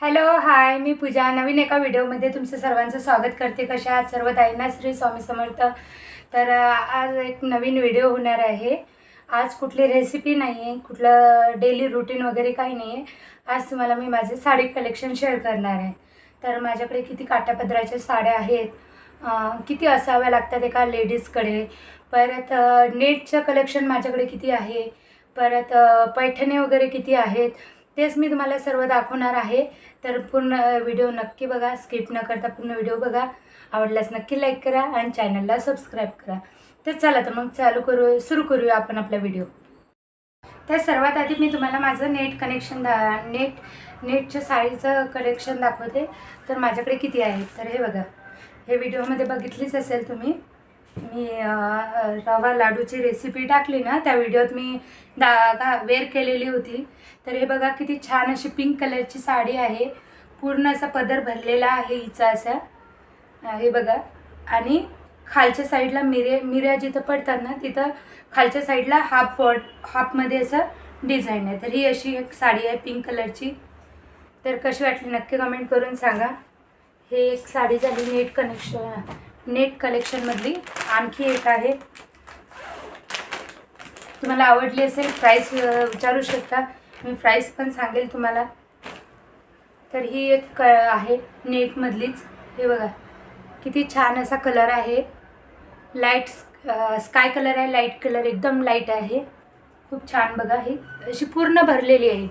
Hello hi मी पूजा. नवीन एका व्हिडिओमध्ये तुमचं सर्वांचं स्वागत करते. कशा आहात सर्व? ताईंना श्री स्वामी समर्थ. तर आज एक नवीन व्हिडिओ होणार आहे. आज कुठली रेसिपी नाही आहे कुठलं डेली रुटीन वगैरे काही नाही आहे आज तुम्हाला मी माझे साडी कलेक्शन शेअर करणार आहे. तर माझ्याकडे किती काटापदराच्या साड्या आहेत? किती असाव्या लागतात एका लेडीजकडे परत नेटचं कलेक्शन माझ्याकडे किती आहे? परत पैठणे पैठणी वगैरे किती आहेत? तेच मी तुम्हाला सर्व दाखवणार आहे. तर पूर्ण व्हिडिओ नक्की बघा स्किप न करता पूर्ण व्हिडिओ बघा. आवडल्यास नक्की लाईक करा आणि चॅनलला सबस्क्राईब करा. तर चला तर मग चालू करू सुरू करूया आपण आपला व्हिडिओ. तर सर्वात आधी मी तुम्हाला माझं नेट कनेक्शन दा नेट नेटच्या साडीचं कलेक्शन दाखवते. तर माझ्याकडे किती आहे? तर हे बघा. हे व्हिडिओमध्ये बघितलीच असेल तुम्ही. मी रवा लाडूची रेसिपी टाकली ना त्या व्हिडिओत मी दा गा वेअर केलेली होती. तर हे बघा किती छान अशी पिंक कलरची साडी आहे. पूर्ण असा पदर भरलेला आहे हिचा असा. हे बघा. आणि खालच्या साईडला मिरे मिऱ्या जिथं पडतात ना तिथं खालच्या साईडला हाफ पॉट हाफमध्ये असं डिझाईन आहे. तर ही अशी एक साडी आहे पिंक कलरची तर कशी वाटली नक्की कमेंट करून सांगा. हे एक साडी झाली नेट कनेक्शन नेट कलेक्शनमधली आणखी एक आहे. तुम्हाला आवडली असेल प्राईस विचारू शकता. मी प्राईस पण सांगेल तुम्हाला. तर ही एक क आहे नेटमधलीच हे बघा. किती छान असा कलर आहे. लाइट स्काय कलर आहे लाइट कलर एकदम लाइट आहे. खूप छान बघा. ही अशी पूर्ण भरलेली आहे.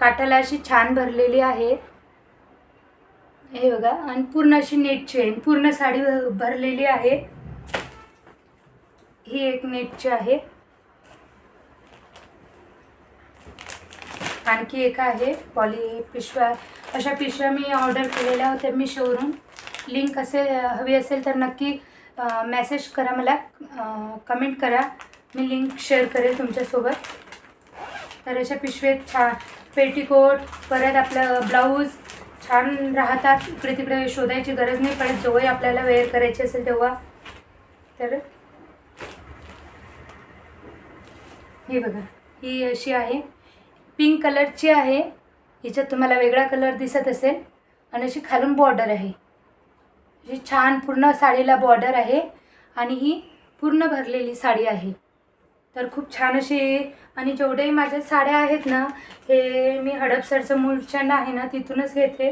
काटाला अशी छान भरलेली आहे. हे बघा आणि पूर्ण अशी नेटची आहे पूर्ण साडी भरलेली आहे. ही एक नेटची आहे. आणखी एक आहे पॉली पिशव्या. अशा पिशव्या मी ऑर्डर केलेल्या होत्या मी शोवरून लिंक असे हवी असेल तर नक्की मेसेज करा मला. कमेंट करा. मी लिंक शेअर करेल तुमच्यासोबत. तर अशा पिशवेत छान पेटीकोट परत आपलं ब्लाऊज छान राहतात. इकडे तिकडे शोधायची गरज नाही पडत. जेव्हाही आपल्याला वेअर करायची असेल तेव्हा. तर हे बघा ही अशी आहे. पिंक कलरची आहे. हिच्यात तुम्हाला वेगळा कलर दिसत असेल. आणि अशी खालून बॉर्डर आहे. अशी छान पूर्ण साडीला बॉर्डर आहे. आणि ही पूर्ण भरलेली साडी आहे. तर खूप छान अशी आणि जेवढेही माझ्या साड्या आहेत ना हे मी हडपसरचं मूळचंद आहे ना तिथूनच घेते.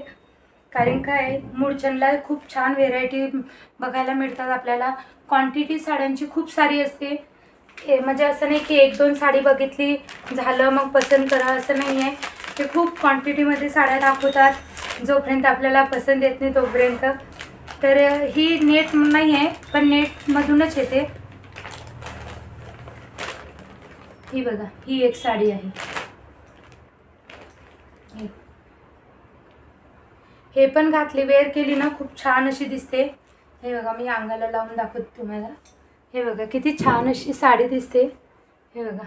कारण काय मूळचंदला खूप छान व्हेरायटी बघायला मिळतात आपल्याला. क्वांटिटी साड्यांची खूप सारी असते. हे म्हणजे असं नाही की एक दोन साडी बघितली झालं मग पसंत करा असं नाही आहे ते खूप क्वांटिटीमध्ये साड्या दाखवतात जोपर्यंत आपल्याला पसंत येत नाही तोपर्यंत. तर ही नेट नाही आहे पण नेटमधूनच येते. ही बघा ही एक साडी आहे. हे. पण घातली वेअर केली ना खूप छान अशी दिसते. हे बघा मी अंगाला लावून दाखवते तुम्हाला. हे बघा किती छान अशी साडी दिसते. हे बघा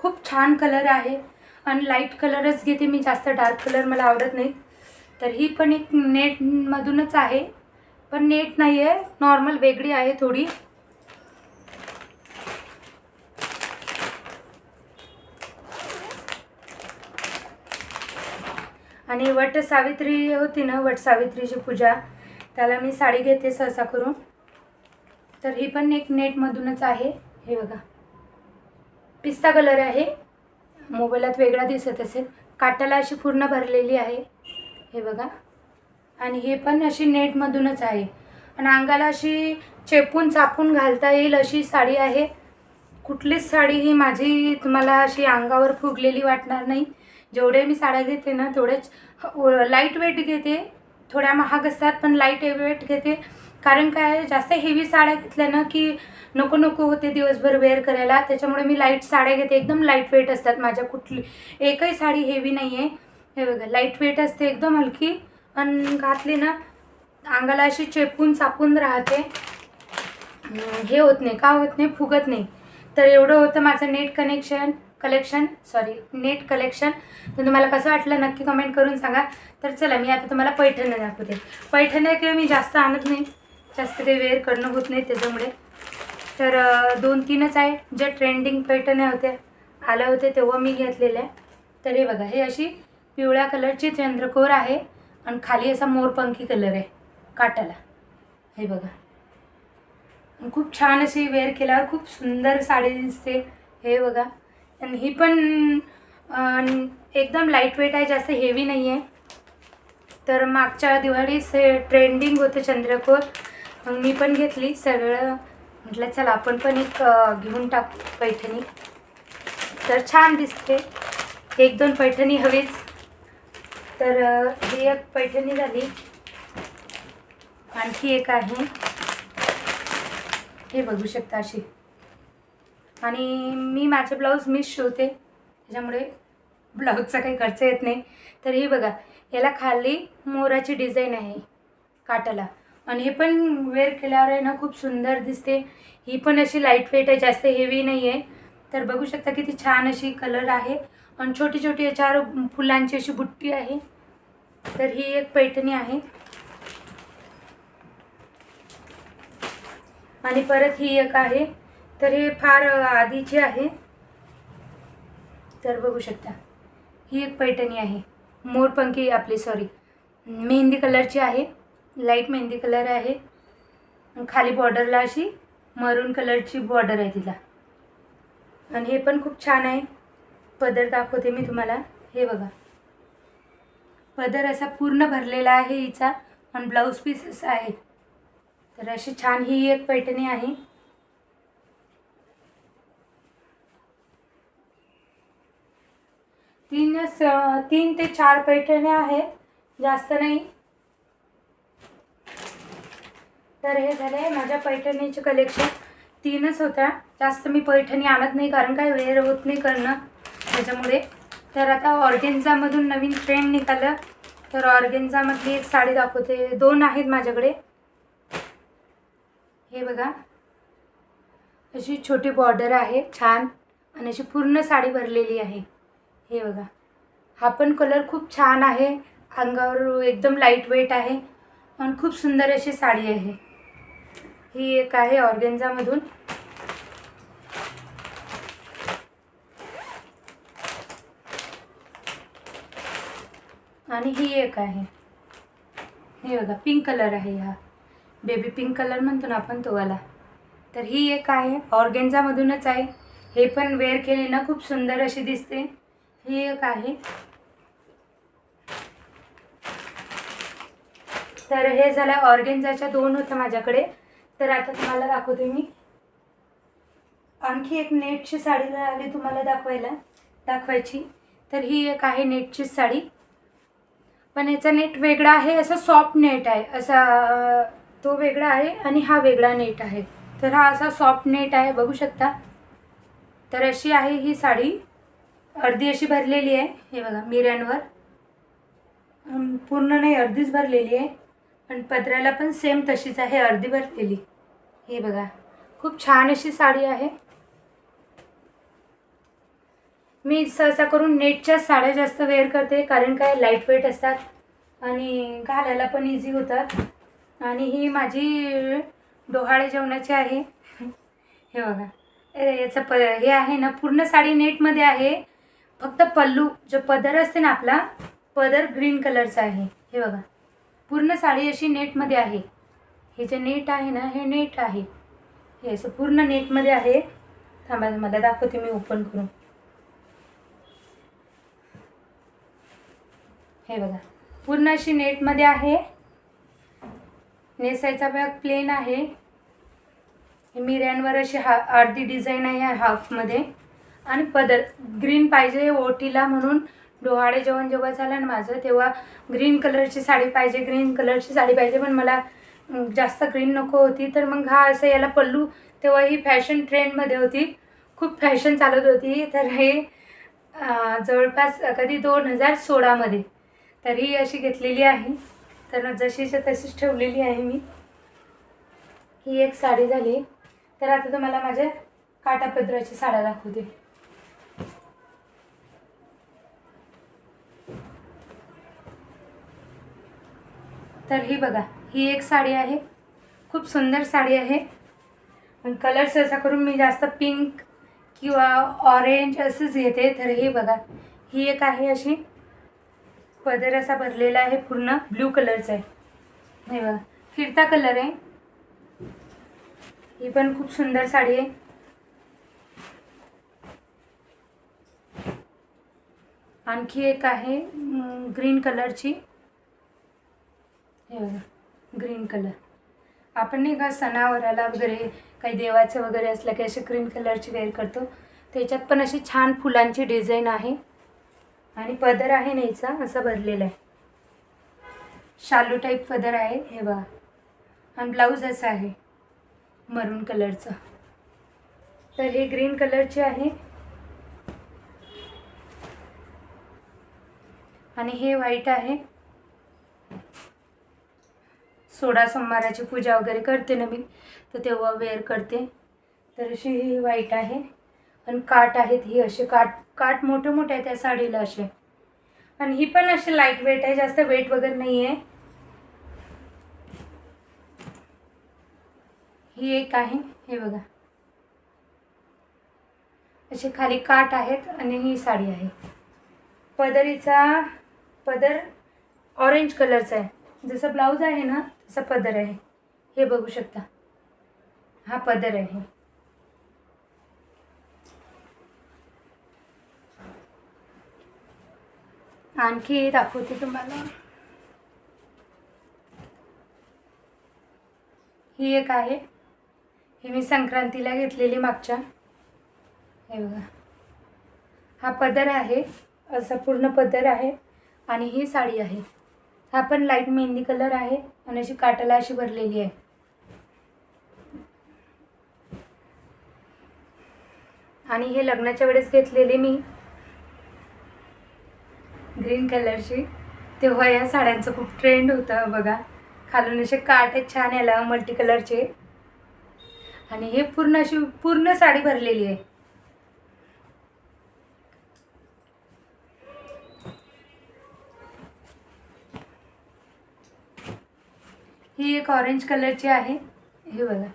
खूप छान कलर आहे. आणि लाइट कलरच घेते मी जास्त डार्क कलर मला आवडत नाही तर ही पण एक नेटमधूनच आहे. पण नेट नाही आहे नॉर्मल वेगळी आहे थोडी. आणि वट सावित्री होती ना वट सावित्रीची पूजा त्याला मी साडी घेते सहसा करून. तर ही पण एक नेटमधूनच आहे. हे बघा. पिस्ता कलर आहे. मोबाईलात वेगळा दिसत असेल. काटाला अशी पूर्ण भरलेली आहे. हे बघा. आणि हे पण अशी नेटमधूनच आहे. आणि अंगाला अशी चेपून चापून घालता येईल अशी साडी आहे. कुठलीच साडी ही माझी तुम्हाला अशी अंगावर फुगलेली वाटणार नाही. जेवढे मी साड्या घेते ना तेवढेच हो, लाइट वेट घेते. थोड्या महाग असतात पण लाइट वेट घेते. कारण काय जास्त हेवी साड्या घेतल्या ना की नको नको होते दिवसभर वेअर करायला. त्याच्यामुळे मी लाइट साड्या घेते. एकदम लाइट वेट असतात माझ्या. कुठली एकही साडी हेवी नाही आहे हे बघा लाइट वेट असते एकदम हलकी. आणि घातली ना अंगाला अशी चेपून चापून राहते. हे होत नाही का होत नाही फुगत नाही. तर एवढं होतं माझं net connection collection sorry net collection तर तुम्हाला कसं वाटलं नक्की कमेंट करून सांगा. तर चला मी आता तुम्हाला पैठणं दाखवते. पैठणं किंवा मी जास्त आणत नाही. जास्त काही वेअर करणं होत नाही त्याच्यामुळे. तर दोन तीनच आहे. ज्या ट्रेंडिंग पैठण्या होत्या आल्या होत्या तेव्हा मी घेतलेल्या तर हे बघा हे अशी पिवळ्या कलरची चंद्रकोर आहे आणि खाली असा मोरपंखी कलर आहे काटाला. हे बघा. खूप छान अशी वेअर केल्यावर खूप सुंदर साडी दिसते. हे बघा. आणि ही पण एकदम लाइट वेट आहे जास्त हेवी नाही आहे तर मागच्या दिवाळीस ट्रेंडिंग होतं चंद्रकोर. मग मी पण घेतली. सगळं म्हटलं चला आपण पण एक घेऊन टाकू पैठणी. तर छान दिसते. एक दोन पैठणी हवीच. तर ही एक पैठणी झाली. आणखी एक आहे. हे बघू शकता अशी. आणि मी माझे ब्लाऊज मीच शिवते. त्याच्यामुळे ब्लाऊजचा काही खर्च येत नाही. तर हे बघा याला खाली मोराची डिझाईन आहे काटाला. आणि हे पण वेअर केल्यावर आहे ना खूप सुंदर दिसते. ही पण अशी लाइट वेट आहे जास्त हेवी नाही आहे तर बघू शकता किती छान अशी कलर आहे. आणि छोटी छोटी याच्यावर फुलांची अशी बुट्टी आहे. तर ही एक पैठणी आहे. आणि परत ही एक आहे. तर हे फार आधीची आहे तर बघू शकता. ही एक पैठणी आहे. मोरपंखी आपली सॉरी मेहंदी कलरची आहे. लाइट मेहंदी कलर आहे. खाली बॉर्डरला अशी मरून कलरची बॉर्डर आहे तिला. आणि हे पण खूप छान आहे. पदर दाखवते मी तुम्हाला. हे बघा. पदर असा पूर्ण भरलेला आहे हिचा. आणि ब्लाऊज पीस असा आहे. तर अशी छान ही एक पैठणी आहे. तीन स- तीन ते चार पैठण्या आहेत. जास्त नाही. तर हे झाले माझ्या पैठणीचे कलेक्शन तीनच होत्या. जास्त मी पैठणी आणत नाही कारण काय वेळ होत नाही करणं त्याच्यामुळे. तर आता ऑर्गेन्झामधून नवीन ट्रेंड निघालं. तर ऑर्गेन्झामधली एक साडी दाखवते. दोन आहेत माझ्याकडे. हे बघा. अशी छोटी बॉर्डर आहे छान. आणि अशी पूर्ण साडी भरलेली आहे. हे बघा. हा पण कलर खूप छान आहे. अंगावर एकदम लाइट वेट आहे. आणि खूप सुंदर अशी साडी आहे. ही एक आहे ऑर्गेन्झामधून आणि ही एक आहे. हे बघा पिंक कलर आहे हा. बेबी पिंक कलर म्हणतो ना आपण तो वाला. तर ही एक आहे. ऑर्गेन्झामधूनच आहे. हे पण वेअर केली ना खूप सुंदर अशी दिसते. ही एक आहे. तर हे झालं ऑर्गेन्झाच्या दोन होत्या माझ्याकडे. तर आता तुम्हाला दाखवते मी. आणखी एक नेटची साडी आली तुम्हाला दाखवायला दाखवायची. तर ही एक आहे नेटची साडी. पण याचा नेट वेगळा आहे असा सॉफ्ट नेट आहे. असा तो वेगळा आहे आणि हा वेगळा नेट आहे. तर हा असा सॉफ्ट नेट आहे बघू शकता. तर अशी आहे ही साडी. अर्धी अशी भरलेली आहे. हे बघा मिऱ्यांवर. पूर्ण नाही अर्धीच भरलेली आहे. आणि पदराला पण सेम तशीच आहे अर्धी भरलेली. हे बघा खूप छान अशी साडी आहे. मी सहसा करून नेटच्या साड्या जास्त वेअर करते कारण काय लाइट वेट असतात आणि घालायला पण इझी होतात. आणि ही माझी डोहाळे जेवणाची आहे. हे बघा याचं प हे आहे ना पूर्ण साडी नेटमध्ये आहे. फक्त पल्लू जो पदर असते ना आपला पदर ग्रीन कलरचा आहे. हे बघा. पूर्ण साडी अशी नेटमध्ये आहे. हे जे नेट आहे ना हे नेट आहे. हे असं पूर्ण नेटमध्ये आहे. थांबा मला दाखवते मी ओपन करून. हे बघा. पूर्ण अशी नेटमध्ये आहे. नेसायचा बॅग प्लेन आहे. मिऱ्यांवर अशी हा अर्धी डिझाईन आहे हाफमध्ये आणि पदर. ग्रीन पाहिजे ओटीला म्हणून डोहाळे जेवण जेव्हा झालं ना माझं तेव्हा ग्रीन कलरची साडी पाहिजे ग्रीन कलरची साडी पाहिजे पण मला जास्त ग्रीन नको होती. तर मग हा असं याला पल्लू तेव्हा ही फॅशन ट्रेंडमध्ये होती. खूप फॅशन चालत होती. तर हे जवळपास कधी दोन हजार सोळामध्ये तर ही अशी घेतलेली आहे. तर जशीच्या तशीच ठेवलेली आहे मी. ही एक साडी झाली. तर आता तुम्हाला माझ्या काटापदराची साड्या दाखवते. तर ही बघा ही एक साडी आहे. खूप सुंदर साडी आहे. पण कलर सहसा करून मी जास्त पिंक किंवा ऑरेंज असंच घेते. तर हे बघा ही एक आहे अशी. पदर असा भरलेला आहे पूर्ण ब्ल्यू कलरचा आहे. हे बघा फिरता कलर आहे. ही पण खूप सुंदर साडी आहे. आणखी एक आहे ग्रीन कलरची हे बघा ग्रीन कलर आपण नाही का सणावराला वगैरे काही देवाचं वगैरे असलं की असे ग्रीन कलरची वेअर करतो. त्याच्यात पण अशी छान फुलांची डिझाईन आहे. आणि पदर आहे नाहीचा असा भरलेला आहे. शालू टाईप पदर आहे हे बघा. आणि ब्लाऊज असं आहे मरून कलरचं तर हे ग्रीन कलरचे आहे. आणि हे व्हाईट आहे. सोळा सोमवाराची पूजा वगैरे करते ना मी तर तेव्हा वेअर करते. तर अशी ही वाईट आहे. आणि काट आहेत ही असे काट काट मोठे मोठे आहेत त्या साडीला असे. आणि ही पण अशी लाइट वेट आहे जास्त वेट वगैरे नाही आहे ही एक आहे हे बघा. असे खाली काट आहेत आणि ही साडी आहे. पदरीचा पदर ऑरेंज कलरचा आहे. जसं ब्लाऊज आहे ना तसा पदर आहे. हे बघू शकता. हा पदर आहे. आणखी दाखवते तुम्हाला. ही एक आहे. हे मी संक्रांतीला घेतलेली मागच्या. हे बघा. हा पदर आहे. असा पूर्ण पदर आहे आणि ही साडी आहे. हा पण लाइट मेहंदी कलर आहे आणि अशी काटाला अशी भरलेली आहे. आणि हे लग्नाच्या वेळेस घेतलेले मी. ग्रीन कलरची तेव्हा या साड्यांचं खूप ट्रेंड होतं बघा. खालून असे काट आहेत छान याला मल्टी कलरचे आणि हे पूर्ण अशी पूर्ण साडी भरलेली आहे ही एक ऑरेंज कलरची आहे. हे बघा.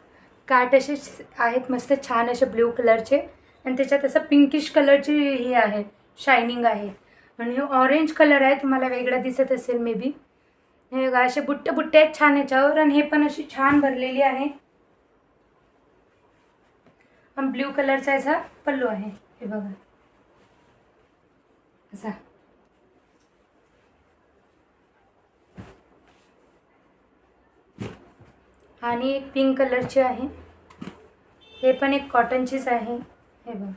काट असे आहेत मस्त छान असे ब्ल्यू कलरचे आणि त्याच्यात असं पिंकिश कलरची हे आहे शायनिंग आहे. आणि ऑरेंज कलर आहे तुम्हाला वेगळा दिसत असेल मे बी हे बघा असे बुट्टे बुट्टे आहेत छान याच्यावर आणि हे पण अशी छान भरलेली आहे. आणि ब्ल्यू कलरचा याचा पल्लू आहे. हे बघा. असा. आणि एक पिंक कलरची आहे. हे पण एक कॉटनचीच आहे. हे बघ.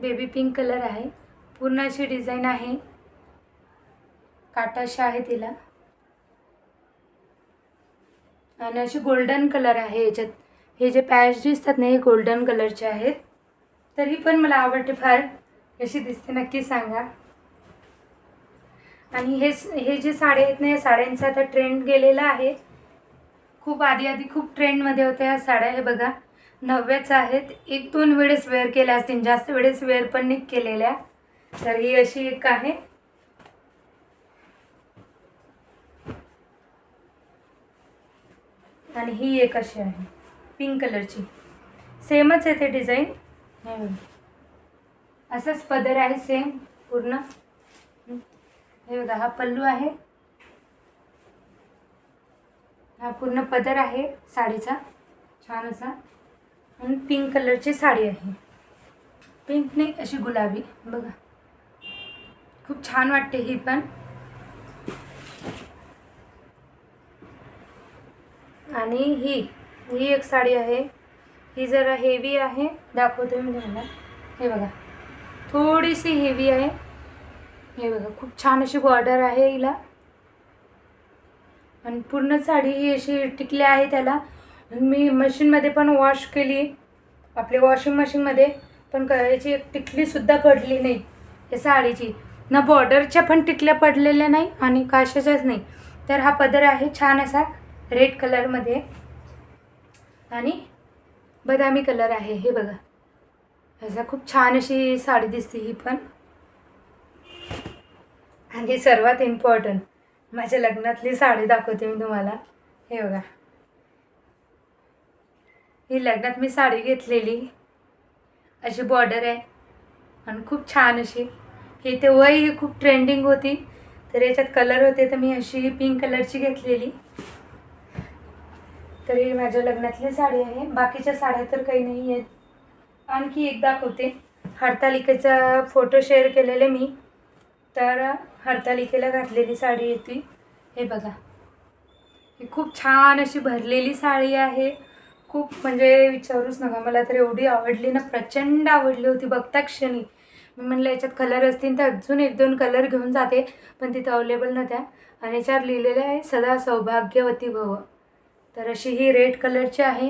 बेबी पिंक कलर आहे. पूर्ण अशी डिझाईन आहे. काटाशी आहे तिला. आणि अशी गोल्डन कलर आहे याच्यात हे जे पॅच दिसतात ना हे गोल्डन कलरचे आहेत. तरी पण मला आवडते फार. कशी दिसते नक्की सांगा. आणि हे हे जे साड्या आहेत ना या साड्यांचा आता ट्रेंड गेलेला आहे. खूप आधी आधी खूप ट्रेंडमध्ये होत्या ह्या साड्या. हे बघा नव्याच आहेत. एक दोन वेळेस वेअर केल्या असतील. जास्त वेळेस वेअर पण नाही केलेल्या. तर ही अशी एक आहे. आणि ही एक अशी आहे पिंक कलरची सेमच आहे ते डिझाईन असंच पदर आहे सेम पूर्ण. हे बघा हा पल्लू आहे. हा पूर्ण पदर आहे साडीचा छान असा. आणि पिंक कलरची साडी आहे. पिंक नाही अशी गुलाबी. बघा. खूप छान वाटते ही पण. आणि ही ही एक साडी आहे. ही जरा हेवी आहे. दाखवते मी तुम्हाला. हे बघा. थोडीशी हेवी आहे. हे बघा खूप छान अशी बॉर्डर आहे हिला. आणि पूर्ण साडी ही अशी टिकली आहे त्याला. मी मशीनमध्ये पण वॉश केली. आपली वॉशिंग मशीनमध्ये पण याची एक टिकलीसुद्धा पडली नाही या साडीची. ना बॉर्डरच्या पण टिकल्या पडलेल्या नाही आणि काशाच्याच नाही. तर हा पदर आहे छान असा रेड कलरमध्ये आणि बदामी कलर आहे हे बघा. ह्याचा खूप छान अशी साडी दिसते ही पण. आणि सर्वात इम्पॉर्टंट माझ्या लग्नातली साडी दाखवते मी तुम्हाला. हे बघा. ही लग्नात मी साडी घेतलेली. अशी बॉर्डर आहे. आणि खूप छान अशी. की तेव्हाही ही खूप ट्रेंडिंग होती. तर याच्यात कलर होते तर मी अशी पिंक कलरची घेतलेली. तर ही माझ्या लग्नातली साडी आहे. बाकीच्या साड्या तर काही नाही आहेत आणखी एक दाखवते. हरतालिकेचा फोटो शेअर केलेले मी. तर हरतालिकेला घातलेली साडी येते हे बघा. ही खूप छान अशी भरलेली साडी आहे. खूप म्हणजे विचारूच नका. मला तर एवढी आवडली ना प्रचंड आवडली होती बघता क्षणी. मी म्हणलं याच्यात कलर असतील तर अजून एक दोन कलर घेऊन जाते पण तिथं अवेलेबल नव्हत्या. आणि याच्यावर लिहिलेलं आहे सदा सौभाग्यवती भव. तर अशी ही रेड कलरची आहे.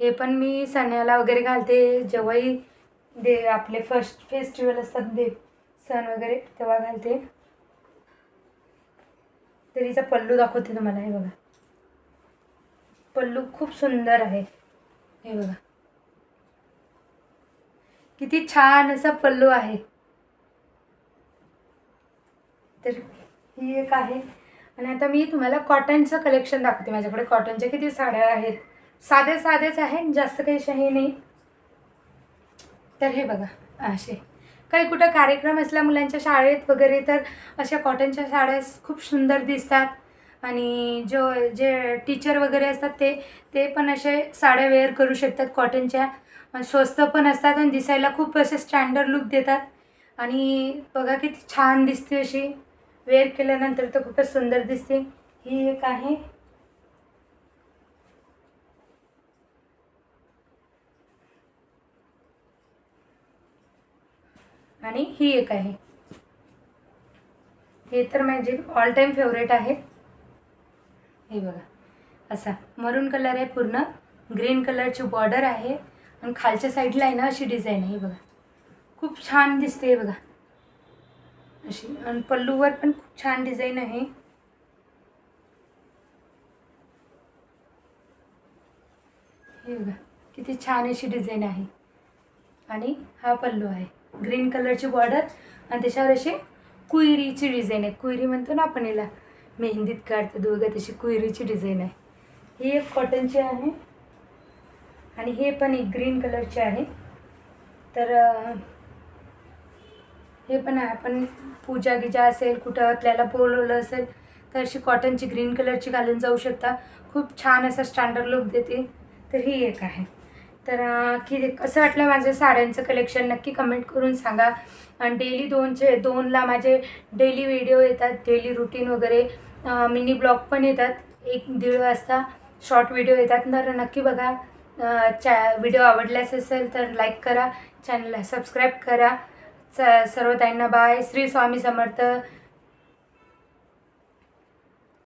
हे पण मी सण्याला वगैरे घालते. जेव्हाही दे आपले फर्स्ट फेस्टिवल असतात दे सण वगैरे तेव्हा घालते. तर हिचा पल्लू दाखवते तुम्हाला हे बघा. पल्लू खूप सुंदर आहे. हे बघा. किती छान असा पल्लू आहे. तर ही एक आहे. आणि आता मी तुम्हाला कॉटनचं कलेक्शन दाखवते. माझ्याकडे कॉटनच्या किती साड्या आहेत. साधे साधेच आहेत जास्त काही शाही नाही. तर हे बघा असे. काही कुठं कार्यक्रम असला मुलांच्या शाळेत वगैरे तर अशा कॉटनच्या साड्या खूप सुंदर दिसतात. आणि जो जे टीचर वगैरे असतात ते ते पण असे साड्या वेअर करू शकतात कॉटनच्या स्वस्त पण असतात आणि दिसायला खूप असे स्टँडर्ड लुक देतात. आणि बघा किती छान दिसते अशी. वेअर केल्यानंतर तर खूपच सुंदर दिसते. ही एक आहे. आणि ही एक आहे. हे तर माझे ऑल टाईम फेवरेट आहे. हे बघा असा मरून कलर आहे पूर्ण ग्रीन कलरची बॉर्डर आहे आणि खालच्या साईडला आहे ना अशी डिझाईन आहे बघा. खूप छान दिसते हे बघा. अशी आणि पल्लूवर पण खूप छान डिझाईन आहे. हे बघा किती छान अशी डिझाईन आहे. आणि हा पल्लू आहे. ग्रीन कलरची बॉर्डर आणि त्याच्यावर अशी कुयरीची डिझाईन आहे. कुयरी म्हणतो ना आपण याला मेहंदीत काढते दोघं तशी कुयरीची डिझाईन आहे. ही एक कॉटनची आहे आणि हे पण एक ग्रीन कलरची आहे. तर हे पण आहे. आपण पूजा गिजा असेल कुठं आपल्याला बोलवलं असेल तर अशी कॉटनची ग्रीन कलरची घालून जाऊ शकता. खूप छान असा स्टँडर्ड लुक देते. तर ही एक आहे. तर की कसं वाटलं माझं साड्यांचं कलेक्शन नक्की कमेंट करून सांगा. आणि डेली दोनचे दोनला माझे डेली व्हिडिओ येतात डेली रुटीन वगैरे. मिनी ब्लॉग पण येतात एक दीड वाजता. शॉर्ट व्हिडिओ येतात. तर नक्की बघा. चॅ व्हिडिओ आवडल्यास असेल तर लाईक करा. चॅनलला सबस्क्राईब करा. स सर्व ताईंना बाय श्री स्वामी समर्थ.